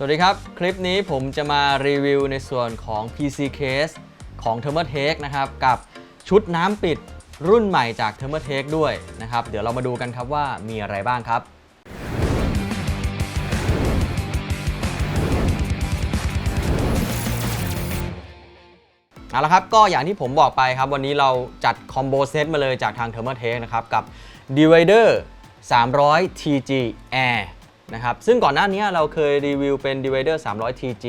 สวัสดีครับ คลิปนี้ผมจะมารีวิวในส่วนของ PC case ของ t h e r m o t e c h นะครับ กับชุดน้ำปิดรุ่นใหม่จาก t h e r m o t e c h ด้วยนะครับ เดี๋ยวเรามาดูกันครับว่ามีอะไรบ้างครับเอาละครับก็อย่างที่ผมบอกไปครับ วันนี้เราจัดคอมโบเซตมาเลยจากทาง t h e r m o t e c h นะครับ กับ Divider 300 TG Air นะครับ ซึ่งก่อนหน้านี้เราเคยรีวิวเป็น Divider 300 TG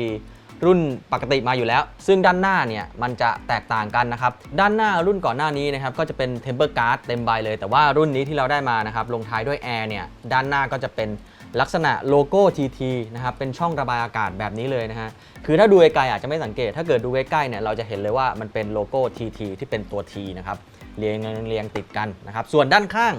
รุ่นปกติมาอยู่แล้ว ซึ่งด้านหน้าเนี่ยมันจะแตกต่างกันนะครับ ด้านหน้ารุ่นก่อนหน้านี้นะครับก็จะเป็น Temper Guard เต็มใบเลย แต่ว่ารุ่นนี้ที่เราได้มานะครับลงท้ายด้วย Air เนี่ยด้านหน้าก็จะเป็นลักษณะโลโก้ TT นะครับเป็นช่องระบายอากาศแบบนี้เลยนะฮะ คือถ้าดูไกลๆอาจจะไม่สังเกต ถ้าเกิดดูใกล้ๆเนี่ยเราจะเห็นเลยว่ามันเป็นโลโก้ TT ที่เป็นตัว T นะครับเรียงเรียงติดกันนะครับ ส่วนด้านข้าง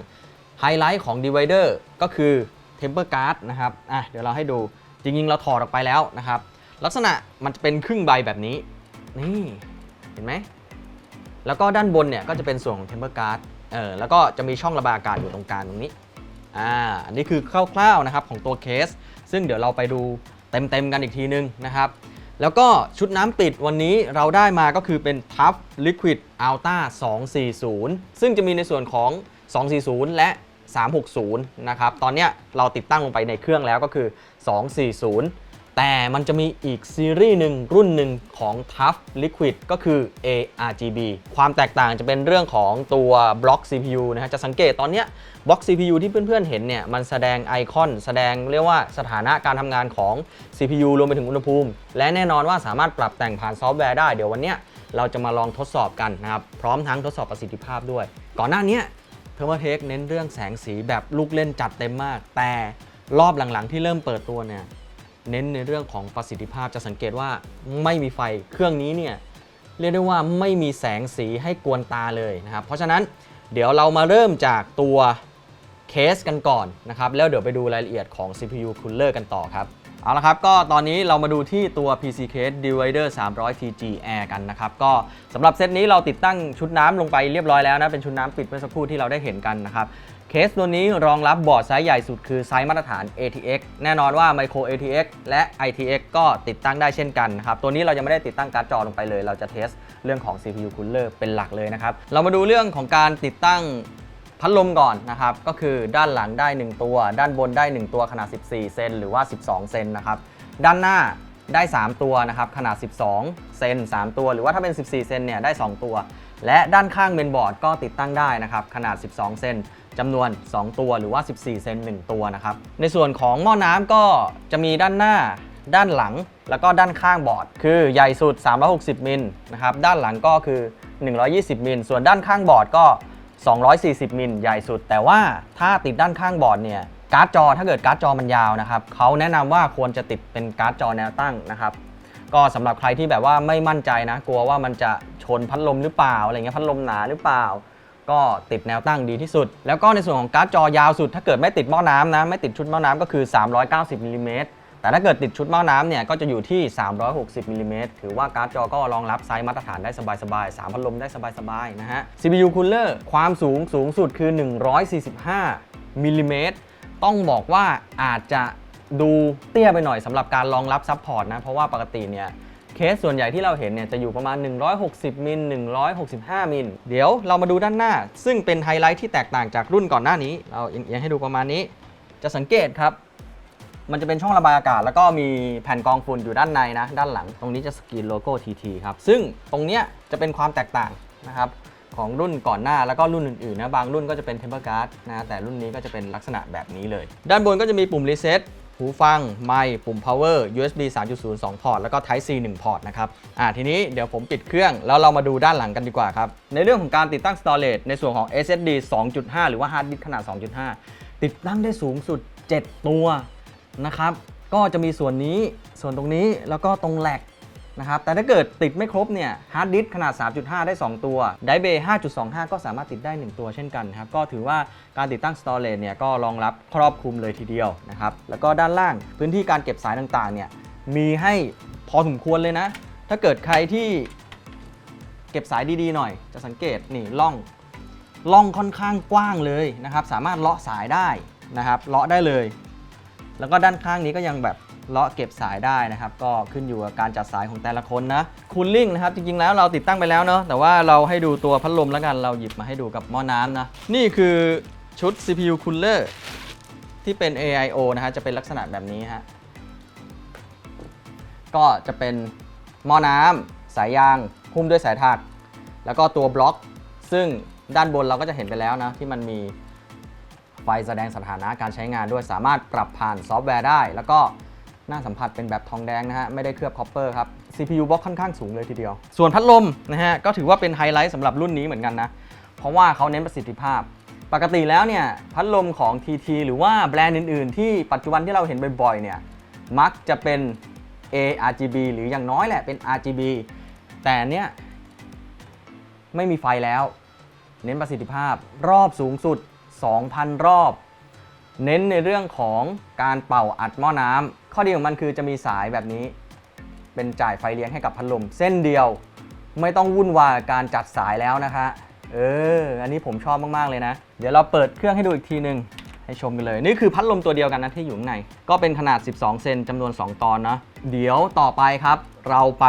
ไฮไลท์ของ Divider ก็คือ Temper Guard นะครับอะเดี๋ยวเราให้ดูจริงๆ เราถอดออกไปแล้วนะครับ ลักษณะมันจะเป็นครึ่งใบแบบนี้ นี่เห็นไหม แล้วก็ด้านบนเนี่ยก็จะเป็นส่วนของ Temper Guard เออแล้วก็จะมีช่องระบายอากาศอยู่ตรงกลางตรงนี้อ่าอันนี้คือคร่าวๆนะครับของตัวเคส ซึ่งเดี๋ยวเราไปดูเต็มๆกันอีกทีนึงนะครับ แล้วก็ชุดน้ำปิดวันนี้เราได้มาก็คือเป็น Tough Liquid Alta 240 ซึ่งจะมีในส่วนของ 240 และ 360 นะครับ ตอนนี้เราติดตั้งลงไปในเครื่องแล้วก็คือ 240 แต่มันจะมีอีกซีรีส์หนึ่งรุ่นหนึ่งของ Tough Liquid ก็คือ ARGB ความแตกต่างจะเป็นเรื่องของตัวบล็อก CPU นะฮะ จะสังเกตตอนนี้บล็อก CPU ที่เพื่อนๆเห็นเนี่ย มันแสดงไอคอน แสดงเรียกว่าสถานะการทำงานของ CPU รวมไปถึงอุณหภูมิ และแน่นอนว่าสามารถปรับแต่งผ่านซอฟต์แวร์ได้ เดี๋ยววันนี้เราจะมาลองทดสอบกันนะครับ พร้อมทั้งทดสอบประสิทธิภาพด้วย ก่อนหน้านี้ เทอร์โมเทคเน้นเรื่องแสงสีแบบลูกเล่นจัดเต็มมาก แต่รอบหลังๆที่เริ่มเปิดตัวเนี่ยเน้นในเรื่องของประสิทธิภาพจะสังเกตว่าไม่มีไฟเครื่องนี้เนี่ยเรียกได้ว่าไม่มีแสงสีให้กวนตาเลยนะครับ เพราะฉะนั้นเดี๋ยวเรามาเริ่มจากตัวเคสกันก่อนนะครับ แล้วเดี๋ยวไปดูรายละเอียดของ CPU Cooler กันต่อครับ เอาละครับก็ตอนนี้เรามาดูที่ตัว PC Case Divider 300 TG Air กันนะครับก็สำหรับเซตนี้เราติดตั้งชุดน้ำลงไปเรียบร้อยแล้วนะ เป็นชุดน้ำปิดเมื่อสักครู่ที่เราได้เห็นกันนะครับเคสตัวนี้รองรับบอร์ดไซส์ใหญ่สุดคือไซส์มาตรฐาน ATX แน่นอนว่า Micro ATX และ ITX ก็ติดตั้งได้เช่นกันนะครับ ตัวนี้เรายังไม่ได้ติดตั้งการ์ดจอลงไปเลย เราจะเทสเรื่องของ CPU Cooler เป็นหลักเลยนะครับ เรามาดูเรื่องของการติดตั้ง พัดลมก่อนนะครับ ก็คือด้านหลังได้ 1 ตัว ด้านบนได้ 1 ตัวขนาด 14 เซนหรือว่า 12 เซนนะครับ ด้านหน้าได้ 3 ตัวนะครับขนาด 12 เซน3 ตัว หรือว่าถ้าเป็น 14 เซนเนี่ยได้ 2 ตัว และด้านข้างเมนบอร์ดก็ติดตั้งได้นะครับขนาด 12 เซนจำนวน 2 ตัวหรือว่า 14 เซน1 ตัวนะครับ ในส่วนของหม้อน้ำก็จะมีด้านหน้า ด้านหลัง แล้วก็ด้านข้างบอร์ด คือใหญ่สุด 360 มิลนะครับ ด้านหลังก็คือ 120 มิล ส่วนด้านข้างบอร์ดก็ 240 มิลใหญ่สุด แต่ว่าถ้าติดด้านข้างบอร์ดเนี่ยการ์ดจอถ้าเกิดการ์ดจอมันยาวนะครับเขาแนะนำว่าควรจะติดเป็นการ์ดจอแนวตั้งนะครับก็สำหรับใครที่แบบว่าไม่มั่นใจนะ กลัวว่ามันจะชนพัดลมหรือเปล่าอะไรเงี้ยพัดลมหนาหรือเปล่า ก็ติดแนวตั้งดีที่สุด แล้วก็ในส่วนของการ์ดจอยาวสุด ถ้าเกิดไม่ติดหม้อน้ำนะไม่ติดชุดหม้อน้ำก็คือ 390มิลลิเมตร แต่ถ้าเกิดติดชุดหม้อน้ำเนี่ยก็จะอยู่ที่ 360มิลลิเมตรถือว่าการ์ดจอก็รองรับไซส์มาตรฐานได้สบายๆ 3 พัดลมได้สบายๆ นะฮะ CPU Cooler ความสูงสูงสุดคือ 145มิลลิเมตรต้องบอกว่าอาจจะดูเตี้ยไปหน่อยสำหรับการรองรับซัพพอร์ตนะ เพราะว่าปกติเนี่ยเคสส่วนใหญ่ที่เราเห็นเนี่ยจะอยู่ประมาณ 160 มิล 165 มิล เดี๋ยวเรามาดูด้านหน้า ซึ่งเป็นไฮไลท์ที่แตกต่างจากรุ่นก่อนหน้านี้ เราเอียงให้ดูประมาณนี้ จะสังเกตครับ มันจะเป็นช่องระบายอากาศ แล้วก็มีแผ่นกรองฝุ่นอยู่ด้านในนะ ด้านหลัง ตรงนี้จะสกรีนโลโก้ TT ครับ ซึ่งตรงเนี้ยจะเป็นความแตกต่างนะครับของรุ่นก่อนหน้าแล้วก็รุ่นอื่นๆนะ บางรุ่นก็จะเป็น Temper Guard นะแต่รุ่นนี้ก็จะเป็นลักษณะแบบนี้เลย ด้านบนก็จะมีปุ่ม Reset หูฟัง ไมค์ปุ่ม power USB 3.0 2 พอร์ต แล้วก็ Type C 1 พอร์ตนะครับ อ่า ทีนี้เดี๋ยวผมปิดเครื่อง แล้วเรามาดูด้านหลังกันดีกว่าครับ ในเรื่องของการติดตั้ง storage ในส่วนของ SSD 2.5 หรือว่า hard disk ขนาด 2.5 ติดตั้งได้สูงสุด 7 ตัว นะครับ ก็จะมีส่วนนี้ส่วนตรงนี้แล้วก็ตรงแหลกนะครับ แต่ถ้าเกิดติดไม่ครบเนี่ยฮาร์ดดิสขนาด 3.5 ได้ 2 ตัว ไดเบย์5.25 ก็สามารถติดได้ 1 ตัวเช่นกันครับ ก็ถือว่าการติดตั้ง storage เนี่ยก็รองรับครอบคลุมเลยทีเดียวนะครับ แล้วก็ด้านล่างพื้นที่การเก็บสายต่างๆเนี่ยมีให้พอสมควรเลยนะ ถ้าเกิดใครที่เก็บสายดีๆหน่อย จะสังเกตนี่ล่องล่องค่อนข้างกว้างเลยนะครับ สามารถเลาะสายได้นะครับ เลาะได้เลย แล้วก็ด้านข้างนี้ก็ยังแบบเลาะเก็บสายได้นะครับ ก็ขึ้นอยู่กับการจัดสายของแต่ละคนนะคูลลิ่งนะครับจริงๆแล้วเราติดตั้งไปแล้วเนาะแต่ว่าเราให้ดูตัวพัดลมแล้วกันเราหยิบมาให้ดูกับหม้อน้ำนะนี่คือชุด CPU Cooler ที่เป็น AIO นะฮะจะเป็นลักษณะแบบนี้ฮะก็จะเป็นหม้อน้ำสายยางหุ้มด้วยสายถัก แล้วก็ตัวบล็อก ซึ่งด้านบนเราก็จะเห็นไปแล้วนะที่มันมี ไฟแสดงสถานะการใช้งานด้วยสามารถปรับผ่านซอฟต์แวร์ได้ แล้วก็หน้าสัมผัสเป็นแบบทองแดงนะฮะ ไม่ได้เคลือบคอปเปอร์ครับ CPU บล็อกค่อนข้างสูงเลยทีเดียว ส่วนพัดลมนะฮะ ก็ถือว่าเป็นไฮไลท์สำหรับรุ่นนี้เหมือนกันนะ เพราะว่าเขาเน้นประสิทธิภาพ ปกติแล้วเนี่ยพัดลมของ TT หรือว่าแบรนด์อื่น ๆ ที่ปัจจุบันที่เราเห็นบ่อยๆเนี่ยมักจะเป็น ARGB หรืออย่างน้อยแหละเป็น RGB แต่เนี้ยไม่มีไฟแล้ว เน้นประสิทธิภาพรอบสูงสุด 2,000 รอบ เน้นในเรื่องของการเป่าอัดหม้อน้ำข้อดีของมันคือจะมีสายแบบนี้ เป็นจ่ายไฟเลี้ยงให้กับพัดลมเส้นเดียว ไม่ต้องวุ่นวายการจัดสายแล้วนะคะ เออ อันนี้ผมชอบมาก ๆ เลยนะ เดี๋ยวเราเปิดเครื่องให้ดูอีกทีหนึ่งให้ชมกันเลย นี่คือพัดลมตัวเดียวกันนะที่อยู่ข้างใน ก็เป็นขนาด 12 เซนจำนวน 2 ตอนนะ เดี๋ยวต่อไปครับ เราไป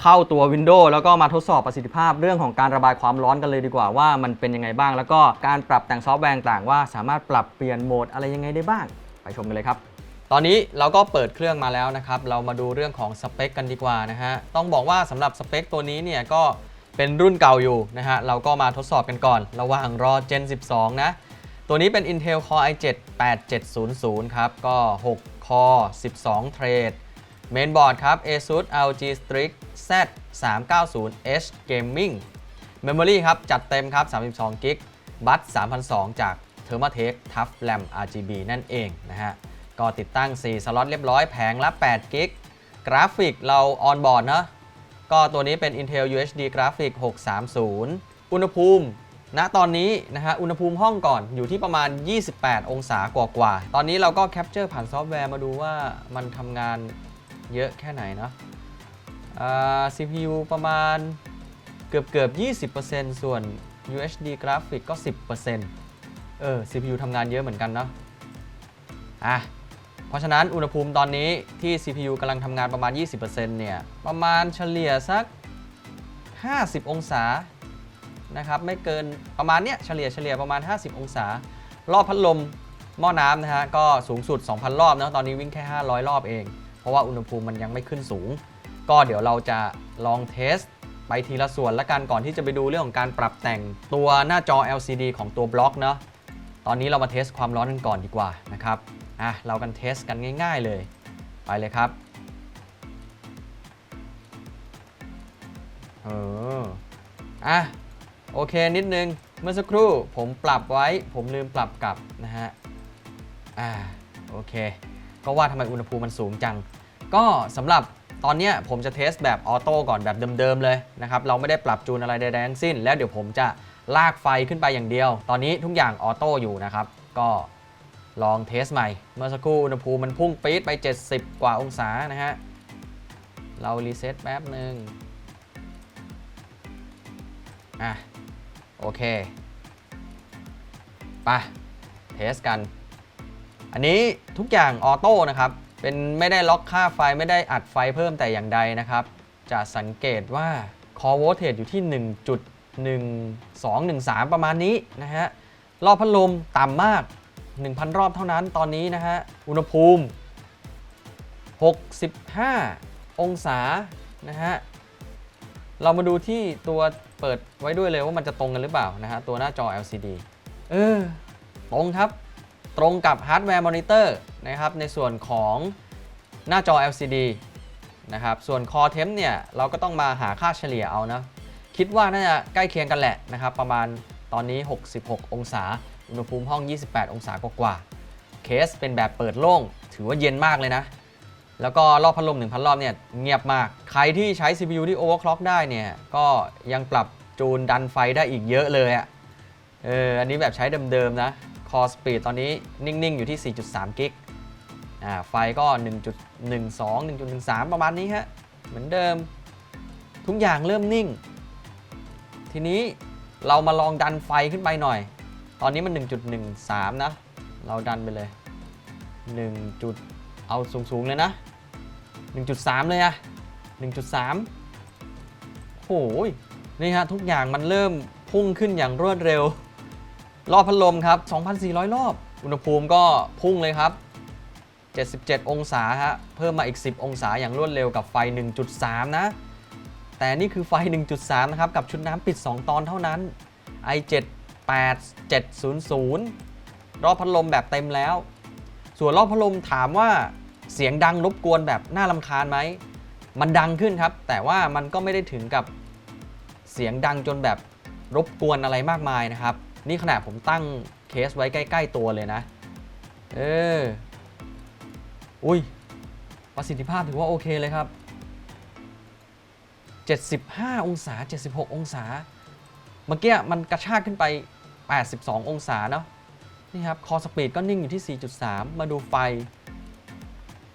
เข้าตัว Windows แล้วก็มาทดสอบประสิทธิภาพเรื่องของการระบายความร้อนกันเลยดีกว่าว่ามันเป็นยังไงบ้าง แล้วก็การปรับแต่งซอฟต์แวร์ต่างว่าสามารถปรับเปลี่ยนโหมดอะไรยังไงได้บ้าง ไปชมกันเลยครับ ตอนนี้เราก็เปิดเครื่องมาแล้วนะครับ เรามาดูเรื่องของสเปคกันดีกว่านะฮะต้องบอกว่าสำหรับสเปคตัวนี้เนี่ยก็เป็นรุ่นเก่าอยู่นะฮะเราก็มาทดสอบกันก่อน ระหว่างรอ Gen 12 นะตัวนี้เป็น Intel Core i7 8700 ครับ ก็6 Core 12 Thread เมนบอร์ดครับ ASUS ROG Strix Z 390 H Gaming Memory ครับ จัดเต็มครับ32 g b บัต3,002 จาก Thermaltake Tough RAM RGB นั่นเองนะฮะ ก็ติดตั้ง 4 สล็อตเรียบร้อยแผงละ8กิกกราฟิกเราออนบอร์ดนะก็ตัวนี้เป็น Intel UHD Graphic 630 อุณหภูมิณตอนนี้นะฮะอุณหภูมิห้องก่อนอยู่ที่ประมาณ 28 องศากว่าๆตอนนี้เราก็แคปเจอร์ผ่านซอฟต์แวร์มาดูว่ามันทำงาน เยอะแค่ไหนเนาะ CPU ประมาณเกือบเกือบ 20%ส่วน UHD Graphic ก็ 10%เออ CPU ทำงานเยอะเหมือนกันเนาะ อะ เพราะฉะนั้นอุณหภูมิตอนนี้ที่ CPU กำลังทำงานประมาณ 20%เนี่ย ประมาณเฉลี่ยสัก 50 องศา นะครับ ไม่เกินประมาณเนี้ย เฉลี่ยเฉลี่ยประมาณ 50 องศา รอบพัดลมหม้อน้ำนะฮะ ก็สูงสุด 2,000 รอบนะตอนนี้วิ่งแค่ 500 รอบเอง เพราะว่าอุณหภูมิมันยังไม่ขึ้นสูง ก็เดี๋ยวเราจะลองเทสไปทีละส่วนละกันก่อนที่จะไปดูเรื่องของการปรับแต่งตัวหน้าจอ LCD ของตัวบล็อกเนาะตอนนี้เรามาเทสความร้อนกันก่อนดีกว่านะครับอะเรากันเทสกันง่าย ๆเลย ไปเลยครับเอออะโอเคนิดนึงเมื่อสักครู่ผมปรับไว้ผมลืมปรับกลับนะฮะอ่าโอเค ก็ว่าทำไมอุณหภูมิมันสูงจัง ก็สำหรับตอนนี้ผมจะเทสแบบออโต้ก่อนแบบเดิมๆเลยนะครับ เราไม่ได้ปรับจูนอะไรใดๆทั้งสิ้น แล้วเดี๋ยวผมจะลากไฟขึ้นไปอย่างเดียว ตอนนี้ทุกอย่างออโต้อยู่นะครับ ก็ลองเทสใหม่ เมื่อสักครู่อุณหภูมิมันพุ่งปี๊ดไป 70 กว่าองศานะฮะ เรารีเซ็ตแป๊บหนึ่งอะ โอเค ไป เทสกัน อันนี้ทุกอย่างออโต้นะครับ เป็นไม่ได้ล็อกค่าไฟไม่ได้อัดไฟเพิ่มแต่อย่างใดนะครับ จะสังเกตว่า core voltage อยู่ที่ 1.1213 ประมาณนี้นะฮะ รอบพัดลมต่ำมาก 1,000 รอบเท่านั้นตอนนี้นะฮะ อุณหภูมิ 65 องศานะฮะ เรามาดูที่ตัวเปิดไว้ด้วยเลยว่ามันจะตรงกันหรือเปล่านะฮะ ตัวหน้าจอ LCD เออ ตรงครับ ตรงกับฮาร์ดแวร์มอนิเตอร์นะครับในส่วนของหน้าจอ LCD นะครับส่วนคอเทมเนี่ยเราก็ต้องมาหาค่าเฉลี่ยเอานะ คิดว่าน่าจะใกล้เคียงกันแหละนะครับ ประมาณตอนนี้ 66 องศา อุณหภูมิห้อง 28 องศากว่าๆเคสเป็นแบบเปิดโล่ง ถือว่าเย็นมากเลยนะ แล้วก็รอบพัดลม 1,000 รอบเนี่ยเงียบมาก ใครที่ใช้ CPU ที่ overclock ได้เนี่ยก็ยังปรับจูนดันไฟได้อีกเยอะเลยอะเอออันนี้แบบใช้เดิมๆนะ Core Speed ตอนนี้นิ่ง ๆ อยู่ที่ 4.3 กิกอ่าไฟก็ 1.12 1.13 ประมาณนี้ฮะ เหมือนเดิม ทุกอย่างเริ่มนิ่ง ทีนี้เรามาลองดันไฟขึ้นไปหน่อย ตอนนี้มัน 1.13 นะ เราดันไปเลย 1. เอาสูง ๆ เลยนะ 1.3 เลยอะ1.3โอ้ยนี่ฮะ ทุกอย่างมันเริ่มพุ่งขึ้นอย่างรวดเร็ว รอบพัดลมครับ 2,400 รอบ อุณหภูมิก็พุ่งเลยครับ 77 องศาฮะ เพิ่มมาอีก 10 องศาอย่างรวดเร็วกับไฟ 1.3 นะ แต่นี่คือไฟ 1.3 นะครับ กับชุดน้ำปิด 2 ตอนเท่านั้น i7 8700 รอบพัดลมแบบเต็มแล้ว ส่วนรอบพัดลมถามว่าเสียงดังรบกวนแบบน่าลำคาญไหม มันดังขึ้นครับ แต่ว่ามันก็ไม่ได้ถึงกับเสียงดังจนแบบรบกวนอะไรมากมายนะครับ นี่ขนาดผมตั้งเคสไว้ใกล้ ๆ ตัวเลยนะ เออ อุ้ย ประสิทธิภาพถือว่าโอเคเลยครับ 75 องศา 76 องศา เมื่อกี้มันกระชากขึ้นไป 82 องศาเนาะ นี่ครับ คอสปีดก็นิ่งอยู่ที่ 4.3 มาดูไฟ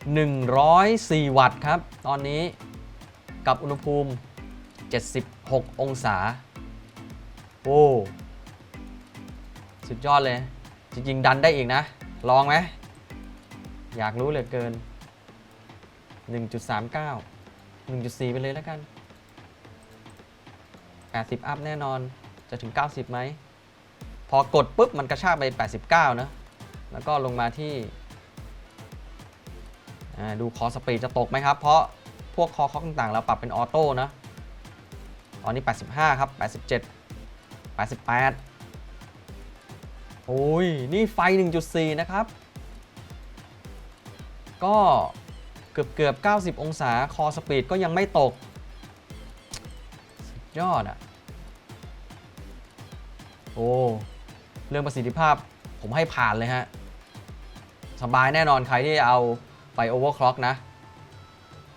104 วัตต์ครับ ตอนนี้กับอุณหภูมิ 76 องศา โอ้ สุดยอดเลย จริง ๆ ดันได้อีกนะ ลองไหม อยากรู้เหลือเกิน 1.39 1.4 ไปเลยแล้วกัน 80 อัพแน่นอน จะถึง 90ไหม พอกดปุ๊บ มันกระชากไป 89 นะ แล้วก็ลงมาที่ ดูคอสปีดจะตกไหมครับ เพราะพวกคอคอกต่างๆ เราปรับเป็นออโต้นะ ตอนนี้ 85 ครับ 87 88 โอ้ย นี่ไฟ 1.4 นะครับ ก็เกือบเกือบ 90 องศา คอสปีดก็ยังไม่ตก สุดยอดอะโอ้ เรื่องประสิทธิภาพผมให้ผ่านเลยฮะ สบายแน่นอนใครที่เอาไปโอเวอร์คล็อกนะ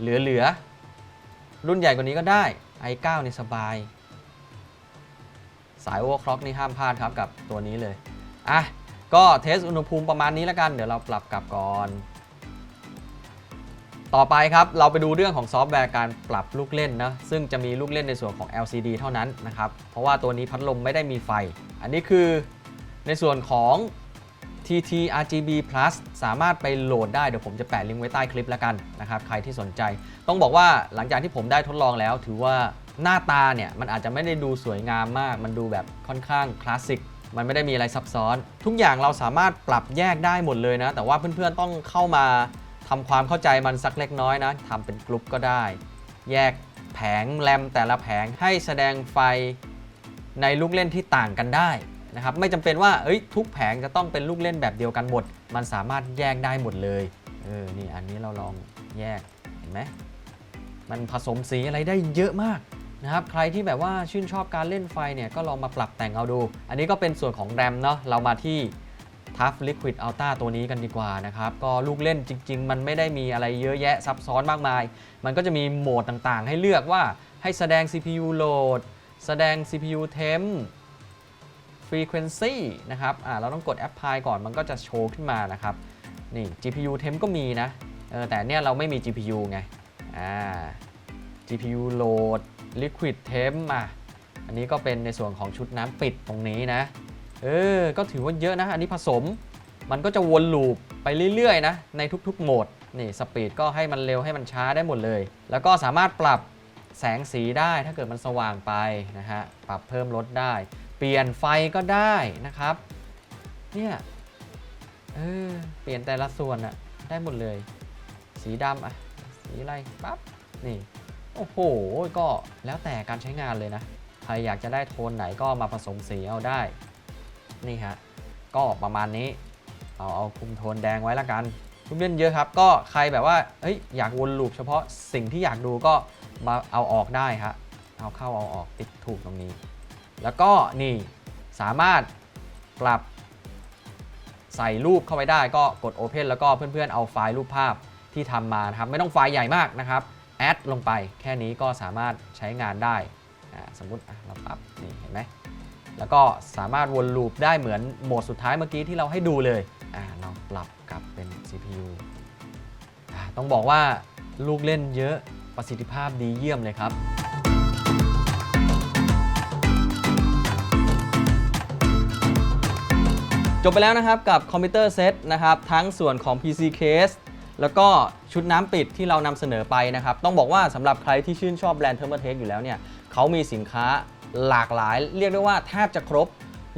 เหลือเหลือๆรุ่นใหญ่กว่านี้ก็ได้ i9 นี่สบาย สายโอเวอร์คล็อกนี่ห้ามพลาดครับกับตัวนี้เลย อะ ก็เทสอุณหภูมิประมาณนี้แล้วกัน เดี๋ยวเราปรับกลับก่อน ต่อไปครับ เราไปดูเรื่องของซอฟต์แวร์การปรับลูกเล่นนะ ซึ่งจะมีลูกเล่นในส่วนของ LCD เท่านั้นนะครับ เพราะว่าตัวนี้พัดลมไม่ได้มีไฟ อันนี้คือในส่วนของ TT RGB Plus สามารถไปโหลดได้ เดี๋ยวผมจะแปะลิงก์ไว้ใต้คลิปแล้วกันนะครับ ใครที่สนใจ ต้องบอกว่าหลังจากที่ผมได้ทดลองแล้ว ถือว่าหน้าตาเนี่ย มันอาจจะไม่ได้ดูสวยงามมาก มันดูแบบค่อนข้างคลาสสิก มันไม่ได้มีอะไรซับซ้อน ทุกอย่างเราสามารถปรับแยกได้หมดเลยนะ แต่ว่าเพื่อนๆต้องเข้ามาทำความเข้าใจมันสักเล็กน้อยนะทำเป็นกลุ่มก็ได้ แยกแผงแรมแต่ละแผงให้แสดงไฟในลูกเล่นที่ต่างกันได้นะครับไม่จำเป็นว่าเอ้ยทุกแผงจะต้องเป็นลูกเล่นแบบเดียวกันหมด มันสามารถแยกได้หมดเลยเออนี่อันนี้เราลองแยกเห็นไหมมันผสมสีอะไรได้เยอะมาก นะครับใครที่แบบว่าชื่นชอบการเล่นไฟเนี่ยก็ลองมาปรับแต่งเอาดู อันนี้ก็เป็นส่วนของแรมเนาะเรามาที่ Tough Liquid Ultra ตัวนี้กันดีกว่านะครับ ก็ลูกเล่นจริง ๆ มันไม่ได้มีอะไรเยอะแยะซับซ้อนมากมาย มันก็จะมีโหมดต่างๆ ให้เลือกว่าให้แสดง CPU load แสดง CPU temp frequency นะครับอ่าเราต้องกด apply ก่อนมันก็จะโชว์ขึ้นมานะครับ นี่ GPU temp ก็มีนะเออแต่เนี่ยเราไม่มี GPU ไงอ่า GPU load liquid temp อะอันนี้ก็เป็นในส่วนของชุดน้ำปิดตรงนี้นะ เออ ก็ถือว่าเยอะนะ อันนี้ผสม มันก็จะวนลูปไปเรื่อยๆนะ ในทุกๆโหมด นี่สปีดก็ให้มันเร็วให้มันช้าได้หมดเลย แล้วก็สามารถปรับแสงสีได้ถ้าเกิดมันสว่างไปนะฮะ ปรับเพิ่มลดได้ เปลี่ยนไฟก็ได้นะครับ เนี่ย เออ เปลี่ยนแต่ละส่วนอะได้หมดเลย สีดำอะสีอะไร ปั๊บ นี่ โอ้โห ก็แล้วแต่การใช้งานเลยนะ ใครอยากจะได้โทนไหนก็มาผสมสีเอาได้ นี่ฮะ ก็ประมาณนี้ เอาเอาคุมโทนแดงไว้ละกันลูกเล่นเยอะครับ ก็ใครแบบว่าเฮ้ยอยากวนลูปเฉพาะสิ่งที่อยากดูก็มาเอาออกได้ฮะ เอาเข้าเอาออกติดถูกตรงนี้ แล้วก็นี่สามารถปรับใส่รูปเข้าไปได้ก็กด Open แล้วก็เพื่อนๆเอาไฟล์รูปภาพที่ทำมานะครับ ไม่ต้องไฟล์ใหญ่มากนะครับ แอดลงไปแค่นี้ก็สามารถใช้งานได้สมมุติเราปรับนี่เห็นไหมแล้วก็สามารถวนลูปได้เหมือนโหมดสุดท้ายเมื่อกี้ที่เราให้ดูเลยอ่าเราปรับกลับเป็น CPU ต้องบอกว่าลูกเล่นเยอะประสิทธิภาพดีเยี่ยมเลยครับจบไปแล้วนะครับกับคอมพิวเตอร์เซตนะครับทั้งส่วนของ PC case แล้วก็ชุดน้ำปิดที่เรานำเสนอไปนะครับ ต้องบอกว่าสำหรับใครที่ชื่นชอบแบรนด์เทอร์ a เทคอยู่แล้วเนี่ยเขามีสินค้าหลากหลาย เรียกได้ว่าแทบจะครบ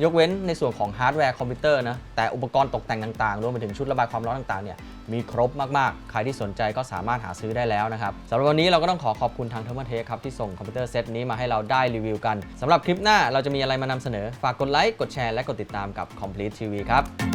ยกเว้นในส่วนของฮาร์ดแวร์คอมพิวเตอร์นะแต่อุปกรณ์ตกแต่งต่างๆรวมไปถึงชุดระบายความร้อนต่างๆเนี่ยมีครบมากๆ ใครที่สนใจก็สามารถหาซื้อได้แล้วนะครับสำหรับวันนี้เราก็ต้องขอขอบคุณทางเทอร์ a เทคครับที่ส่งคอมพิวเตอร์เซตนี้มาให้เราได้รีวิวกันสำหรับคลิปหน้าเราจะมีอะไรมานำเสนอฝากกดไลค์กดแชร์และกดติดตามกับ Complete TV ครับ